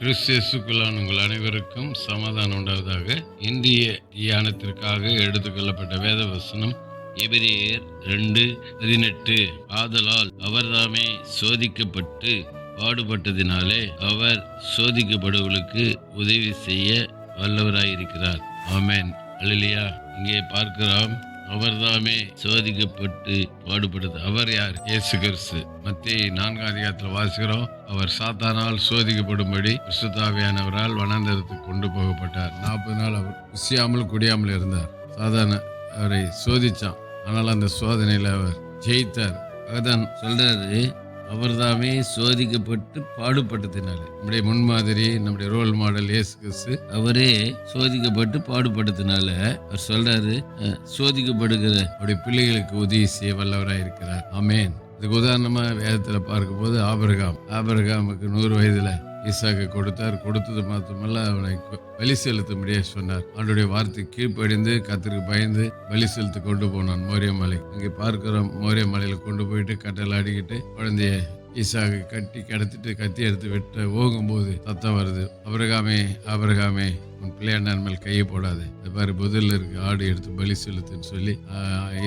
கிறிஸ்தியசுக்குள்ளான உங்கள் அனைவருக்கும் சமாதானம் உண்டாவதாக. இந்திய தியானத்திற்காக எடுத்துக்கொள்ளப்பட்ட வேத வசனம் எபிரேயர் ரெண்டு பதினெட்டு. ஆதலால் அவர்தாமே சோதிக்கப்பட்டு பாடுபட்டதினாலே அவர் சோதிக்கப்படுவர்களுக்கு உதவி செய்ய வல்லவராயிருக்கிறார். ஆமேன். அழிலியா இங்கே பார்க்கிறோம். அவர்தாமே சோதிக்கப்பட்டு பாடுபட்டது. அவர் யார்? இயேசு கிறிஸ்து. மத்திய நான்காம் அதிகாரத்தில் வாசிக்கிறோம். அவர் சாத்தானால் சோதிக்கப்படும்படி கிறிஸ்துதாவியானவரால் வனாந்தரத்துக்கு கொண்டு போகப்பட்டார். நாற்பது நாள் அவர் குசியாமல் குடியாமல் இருந்தார். சாதாரண அவரை சோதிச்சான். ஆனால் அந்த சோதனையில் அவர் ஜெயித்தார். அதான் சொல்றாரு அவர்தாமே சோதிக்கப்பட்டு பாடுபட்டதினால. நம்முடைய முன்மாதிரி நம்முடைய ரோல் மாடல் ஏசு கிறிஸ்து அவரே சோதிக்கப்பட்டு பாடுபட்டதுனால அவர் சொல்றாரு சோதிக்கப்படுகிற அவருடைய பிள்ளைகளுக்கு உதவி செய்ய வல்லவராக இருக்கிறார். அமேன் இதுக்கு உதாரணமா வேதத்துல பார்க்கும்போது ஆபிரகாம். ஆபிரகாமுக்கு நூறு வயதுல ஈசாக்கு கொடுத்தார். கொடுத்தது மாத்திரமல்ல அவனை கு- பலி செலுத்தும்படியே சொன்னார். அவனுடைய வார்த்தை கீழ்ப்படிந்து கத்திற்கு பயந்து பலி செலுத்து கொண்டு போனான் மோரியமலை இங்கே பார்க்கிறோம் மோரியமலையில கொண்டு போயிட்டு கட்டல அடிக்கிட்டு குழந்தைய ஈசாக்கு கட்டி கடத்திட்டு கத்தி எடுத்து வெட்ட ஓகும்போது சத்தம் வருது. அபரகாமே அபரகாமே உன் பிள்ளையாண்டான் மேல் கையை போடாது. இந்த மாதிரி புதில் இருக்கு ஆடு எடுத்து பலி செலுத்துன்னு சொல்லி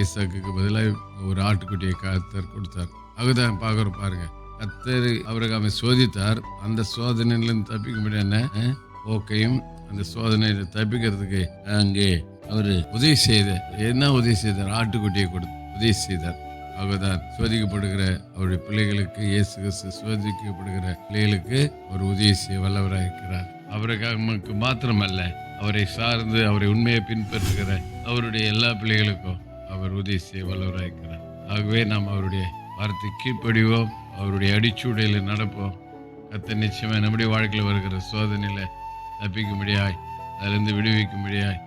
ஈசாக்கு பதிலாக ஒரு ஆட்டுக்குட்டியை கத்தர் கொடுத்தார். அதுதான் பார்க்குறோம் பாருங்கள் கத்தர் அபிரகாமை சோதித்தார். அந்த சோதனையிலிருந்து தப்பிக்க முடியாது என்ன போக்கையும் அந்த சோதனையில தப்பிக்கிறதுக்கு அங்கே அவர் உதவி செய்தார் என்ன உதவி செய்தார்? ஆட்டுக்குட்டியை கொடுத்து உதவி செய்தார். அவர்தான் சோதிக்கப்படுகிற அவருடைய பிள்ளைகளுக்கு இயேசு கிறிஸ்து சோதிக்கப்படுகிற பிள்ளைகளுக்கு அவர் உதவி செய்ய வல்லவராக இருக்கிறார். அவருக்கு மாத்திரமல்ல அவரை சார்ந்து அவரை உண்மையை பின்பற்றுகிற அவருடைய எல்லா பிள்ளைகளுக்கும் அவர் உதவி செய்ய வல்லவராக இருக்கிறார். ஆகவே நாம் அவருடைய வார்த்தை கீழ்ப்படிவோம். அவருடைய அடிச்சூடையில் நடப்போம். கத்த நிச்சயமாக நம்முடைய வாழ்க்கையில் வருகிற சோதனையில் தப்பிக்கும்படியாய் அதிலிருந்து விடுவிக்கும்படியாய்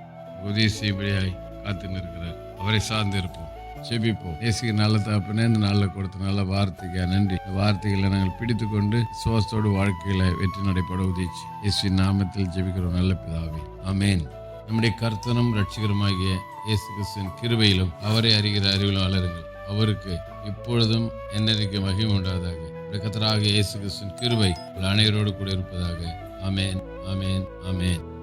உதவி செய்யும்படியாய் காத்து நிற்கிறார் அவரை சார்ந்து இருப்போம். செபிப்போம். இயேசுக்கு நல்ல தகப்பனே இந்த நாளில் கொடுத்த நல்ல வார்த்தைக்கு நன்றி. இந்த வார்த்தைகளை நாங்கள் பிடித்து கொண்டு சுவாசத்தோடு வாழ்க்கையில் வெற்றி நடைபெற உதவிச்சு இயேசுவின் நாமத்தில் ஜெபிக்கிறோம். நல்ல பிதாவே. அமேன் நம்முடைய கர்த்தனும் ரட்சிகருமாகிய இயேசு கிறிஸ்துவின் கிருபையிலும் அவரை அறிகிற அறிவிலும் வளருங்கள். அவருக்கு இப்பொழுதும் என்னைக்கு மகிமை உண்டாவதாக நம்முடைய இயேசு கிறிஸ்துவின் கிருவை உள்ள அனைவரோடு கூட இருப்பதாக அமேன் ஆமென். அமேன்